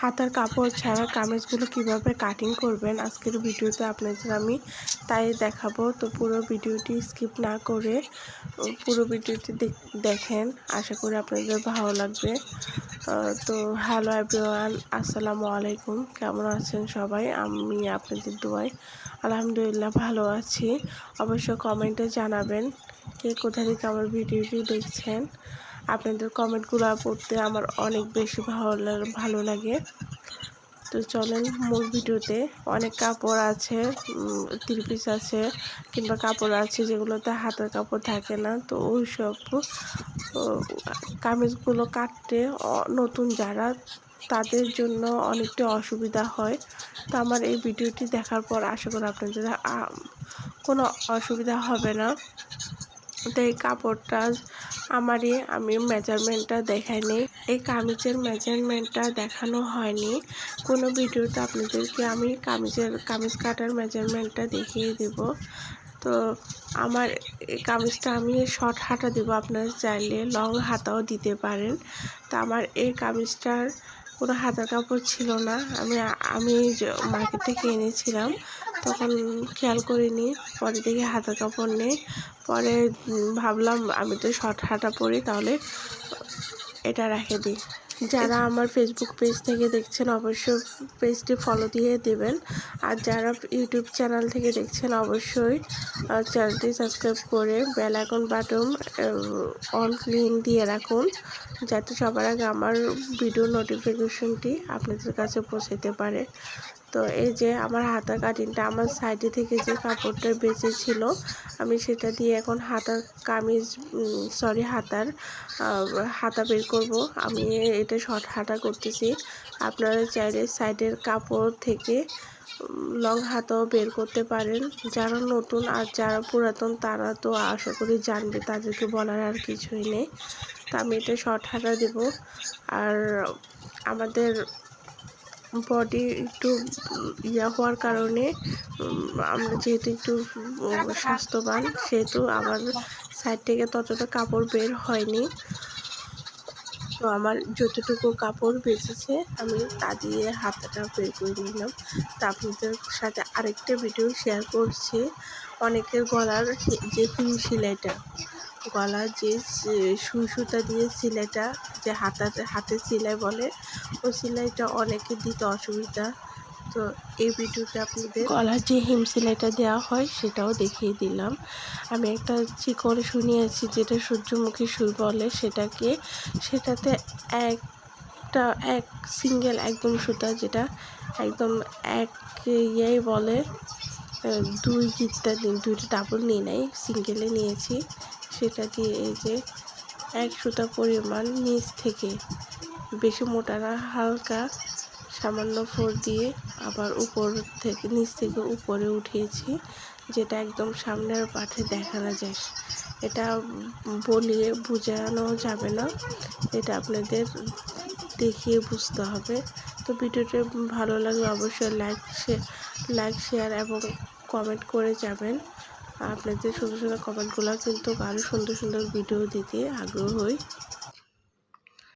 হাতার কাপড় ছাড়া কামিজগুলো কীভাবে কাটিং করবেন আজকের ভিডিওতে আপনাদের আমি তাই দেখাবো। তো পুরো ভিডিওটি স্কিপ না করে পুরো ভিডিওটি দেখেন। আশা করি আপনাদের ভালো লাগবে। তো হ্যালো এভরিওয়ান আসসালামু আলাইকুম। কেমন আছেন সবাই? আমি আপনাদের দোয়াই আলহামদুলিল্লাহ ভালো আছি। অবশ্য কমেন্টে জানাবেন কে কোথা থেকে আমার ভিডিওটি দেখছেন। আপনাদের কমেন্টগুলো পড়তে আমার অনেক বেশি ভালো ভালো লাগে। তো চলেন, মূল ভিডিওতে অনেক কাপড় আছে পিস আছে, কিংবা কাপড় আছে যেগুলোতে হাতের কাপড় থাকে না, তো ওই সব কামিজগুলো কাটতে নতুন যারা, তাদের জন্য অনেকটা অসুবিধা হয়। তো আমার এই ভিডিওটি দেখার পর আশা করি আপনাদের কোনো অসুবিধা হবে না। তো এই কাপড়টা আমারই, আমি মেজারমেন্টটা দেখাইনি এই কামিজের মেজারমেন্টটা দেখানো হয়নি। কোনো ভিডিওতে আপনাদেরকে আমি কামিজের, কামিজ কাটার মেজারমেন্টটা দেখিয়ে দেব। তো আমার এই কামিজটা আমি শর্ট হাতা দেব, আপনারা চাইলে লং হাতাও দিতে পারেন। তো আমার এই কামিজটার কোনো হাতার কাপড় ছিল না। আমি আমি মার্কেট থেকে এনেছিলাম, তখন খেয়াল করিনি, পরে দেখি হাতার কাপড় নেই। পরে ভাবলাম আমি তো শর্ট হাতা পরি, তাহলে এটা রেখে দিই। যারা আমার ফেসবুক পেজ থেকে দেখছেন, অবশ্যই পেজটি ফলো দিয়ে দেবেন। আর যারা ইউটিউব চ্যানেল থেকে দেখছেন, অবশ্যই চ্যানেলটি সাবস্ক্রাইব করে bell icon button on clean দিয়ে রাখুন, যাতে সবার আগে আমার ভিডিও নোটিফিকেশনটি আপনাদের কাছে পৌঁছাতে পারে। তো এই যে আমার হাতা কাটিংটা আমার সাইডে থেকে যে কাপড়টা বেঁচে ছিল আমি সেটা দিয়ে এখন হাতার কামিজ সরি হাতার হাতা বের করব। আমি এটা শর্ট হাতা করতেছি। আপনারা চাইলে সাইডের কাপড় থেকে লং হাতাও বের করতে পারেন। যারা নতুন আর যারা পুরাতন, তারা তো আশা করি জানবে, তাদেরকে বলার আর কিছুই নেই। তো আমি এটা শর্ট হাতা দেব। আর আমাদের বডি একটু ইয়া হওয়ার কারণে আমরা যেহেতু একটু স্বাস্থ্যবান, সেহেতু আমার সাইড থেকে ততটা কাপড় বের হয়নি। তো আমার যতটুকু কাপড় বেঁচেছে, আমি তা দিয়ে হাতটা বের করে নিলাম। তা আপনাদের সাথে আরেকটা ভিডিও শেয়ার করছি। অনেকের গলার যে হিম সেলাইটা গলার যে সুই সুতা দিয়ে সেলাইটা, যে হাতাতে, হাতে সেলাই বলে ওই সেলাইটা অনেকে দিতে অসুবিধা। তো এই ভিডিওতে আপনাদের গলার যে হিম সেলাইটা দেওয়া হয়, সেটাও দেখিয়ে দিলাম। আমি একটা চিকন শুনিয়েছি যেটা সূর্যমুখী সুই বলে সেটাকে। সেটাতে একটা, এক সিঙ্গেল একদম সুতা, যেটা একদম এক ইয়েই বলে দুই গিটটা দুইটা ডাবল নিয়ে নেয় সিঙ্গেলে নিয়েছি। সেটা দিয়ে এই যে এক সুতা পরিমাণ নিচ থেকে বেশি মোটা না, হালকা সামান্য ফোর দিয়ে আবার উপর থেকে, নিচ থেকে উপরে উঠিয়েছি, যেটা একদম সামনের পাঠে দেখানো যায়। এটা বলিয়ে বোঝানো যাবে না, এটা আপনাদের দেখিয়ে বুঝতে হবে। তো ভিডিওটি ভালো লাগলে অবশ্যই লাইক লাইক, শেয়ার এবং কমেন্ট করে যাবেন। আপনাদের সুন্দর সুন্দর কমেন্টগুলো কিন্তু আরও সুন্দর সুন্দর ভিডিও দিতে আগ্রহ হই।